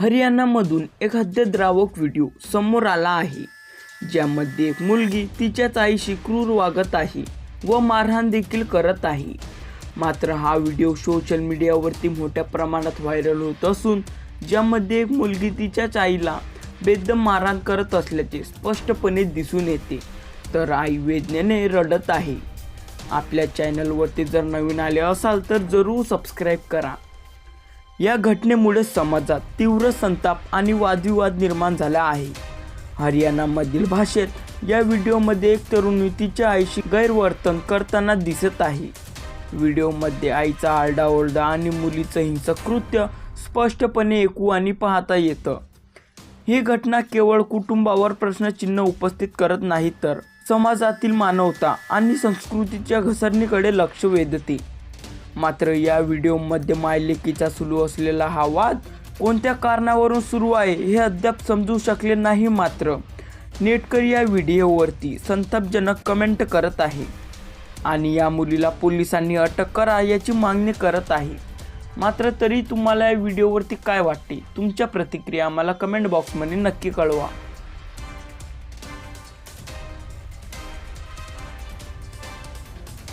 हरियाणामधून एक हद्यद्रावक व्हिडिओ समोर आला आहे ज्यामध्ये एक मुलगी तिच्याच आईशी क्रूर वागत आहे व मारहाण देखील करत आहे. मात्र हा व्हिडिओ सोशल मीडियावरती मोठ्या प्रमाणात व्हायरल होत असून ज्यामध्ये एक मुलगी तिच्याच आईला बेदम मारहाण करत असल्याचे स्पष्टपणे दिसून येते. तर आई वेदनेने रडत आहे. आपल्या चॅनलवरती जर नवीन आले असाल तर जरूर सबस्क्राईब करा. या घटनेमुळे समाजात तीव्र संताप आणि वादविवाद निर्माण झाला आहे. हरियाणामधील भाषेत या व्हिडिओमध्ये एक तरुणी तिच्या आईशी गैरवर्तन करताना दिसत आहे. व्हिडिओमध्ये आईचा आरडाओरडा आणि मुलीचं हिंसक कृत्य स्पष्टपणे ऐकू आणि पाहता येतं. ही घटना केवळ कुटुंबावर प्रश्नचिन्ह उपस्थित करत नाही तर समाजातील मानवता आणि संस्कृतीच्या घसरणीकडे लक्ष वेधते. मात्र या व्हिडिओमध्ये मायलेकीचा सुरू असलेला हा वाद कोणत्या कारणावरून सुरू आहे हे अद्याप समजू शकले नाही मात्र. नेटकर या व्हिडिओवरती संतापजनक कमेंट करत आहे आणि या मुलीला पोलिसांनी अटक करा याची मागणी करत आहे. मात्र तरी तुम्हाला या व्हिडिओवरती काय वाटते? तुमच्या प्रतिक्रिया आम्हाला कमेंट बॉक्समध्ये नक्की कळवा.